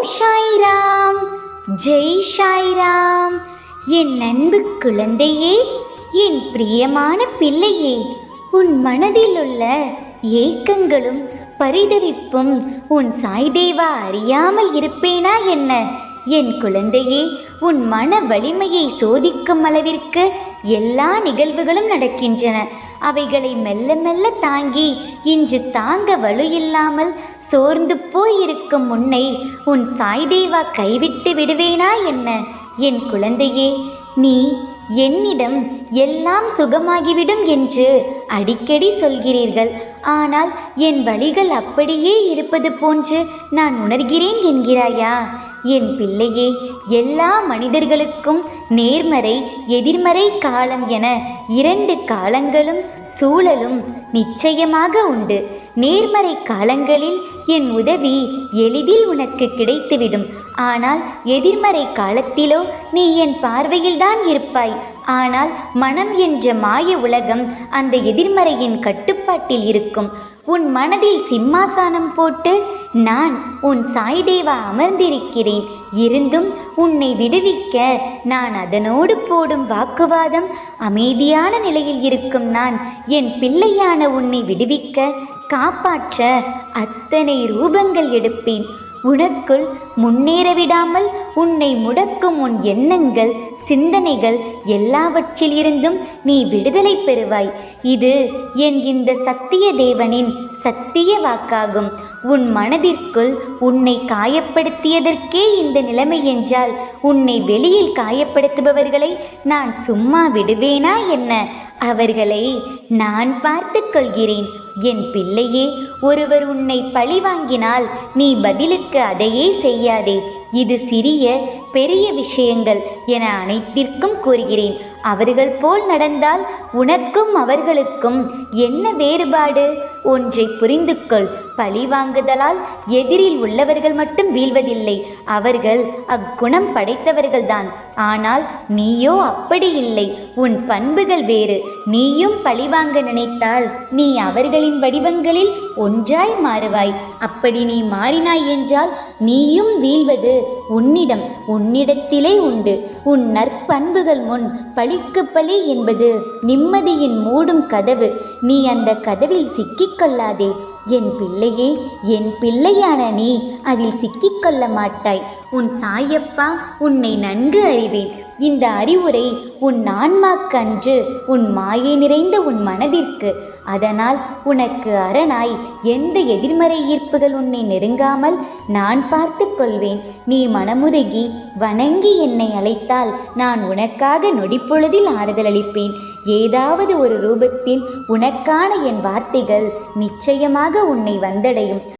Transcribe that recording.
ஓம் சாய்ராம் ஜெய் சாய்ராம் என் அன்பு குழந்தையே என் பிரியமான பிள்ளையே உன் மனதில் உள்ள ஏக்கங்களும் பரிதவிப்பும் உன் சாய்தேவா அறியாமல் இருப்பேனா என்ன? என் குழந்தையே உன் மன வலிமையை சோதிக்கும் அளவிற்கு எல்லா நிகழ்வுகளும் நடக்கின்றன. அவைகளை மெல்ல மெல்ல தாங்கி இன்று தாங்க வலு இல்லாமல் சோர்ந்து போய் இருக்கும் உன்னை உன் சாய்தேவா கைவிட்டு விடுவேனா என்ன? என் குழந்தையே நீ என்னிடம் எல்லாம் சுகமாகிவிடும் என்று அடிக்கடி சொல்கிறீர்கள். ஆனால் என் வழிகள் அப்படியே இருப்பது போன்று நான் உணர்கிறேன் என்கிறாயா? என் பிள்ளையே எல்லா மனிதர்களுக்கும் நேர்மறை எதிர்மறை காலம் என இரண்டு காலங்களும் சூழலும் நிச்சயமாக உண்டு. நேர்மறை காலங்களில் என் உதவி எளிதில் உனக்கு கிடைத்துவிடும். ஆனால் எதிர்மறை காலத்திலோ நீ என் பார்வையில்தான் இருப்பாய். ஆனால் மனம் என்ற மாய உலகம் அந்த எதிர்மறையின் கட்டுப்பாட்டில் இருக்கும். உன் மனதில் சிம்மாசனம் போட்டு நான் உன் சாய்தேவா அமர்ந்திருக்கிறேன். இருந்தும் உன்னை விடுவிக்க நான் அதனோடு போடும் வாக்குவாதம் அமைதியான நிலையில் இருக்கும் நான். என் பிள்ளையான உன்னை விடுவிக்க காப்பாற்ற அத்தனை ரூபங்கள் எடுப்பேன். உனக்குள் முன்னேற விடாமல் உன்னை முடக்கும் உன் எண்ணங்கள் சிந்தனைகள் எல்லாவற்றிலிருந்தும் நீ விடுதலை பெறுவாய். இது என் இந்த சத்திய தேவனின் சத்திய வாக்காகும். உன் மனதிற்குள் உன்னை காயப்படுத்தியதற்கே இந்த நிலைமை என்றால் உன்னை வெளியில் காயப்படுத்துபவர்களை நான் சும்மா விடுவேனா என்ன? அவர்களை நான் பார்த்து கொள்கிறேன். என் பிள்ளையே ஒருவர் உன்னை பழி வாங்கினால் நீ பதிலுக்கு அதையே செய்யாதே. இது சிறிய பெரிய விஷயங்கள் என அனைத்திற்கும் கூறுகிறேன். அவர்கள் போல் நடந்தால் உனக்கும் அவர்களுக்கும் என்ன வேறுபாடு? ஒன்றை புரிந்து கொள் பழி வாங்குதலால் எதிரில் உள்ளவர்கள் மட்டும் வீழ்வதில்லை. அவர்கள் அக்குணம் படைத்தவர்கள்தான். ஆனால் நீயோ அப்படி இல்லை. உன் பண்புகள் வேறு. நீயும் பழிவாங்க நினைத்தால் நீ அவர்களின் வடிவங்களில் ஒன்றாய் மாறுவாய். அப்படி நீ மாறினாய் என்றால் நீயும் வீழ்வது உன்னிடம் உன்னிடத்திலே உண்டு. உன் நற்பண்புகள் முன் பழிக்கு பழி என்பது நிம்மதியின் மூடும் கதவு. நீ அந்த கதவில் சிக்கிக்கொள்ளாதே என் பிள்ளையே என் பிள்ளையான நீ அதில் சிக்கிக்கொள்ள மாட்டாய். உன் சாயப்பா உன்னை நன்கு அறிவேன். இந்த அறிவுரை உன் ஆன்மாக்கன்று உன் மாயை நிறைந்த உன் மனதிற்கு. அதனால் உனக்கு அரணாய் எந்த எதிர்மறை ஈர்ப்புகள் உன்னை நெருங்காமல் நான் பார்த்து கொள்வேன். நீ மனமுருகி வணங்கி என்னை அழைத்தால் நான் உனக்காக நொடிப்பொழுதில் ஆறுதல் அளிப்பேன். ஏதாவது ஒரு ரூபத்தில் உனக்கான என் வார்த்தைகள் நிச்சயமாக உன்னை வந்தடையும்.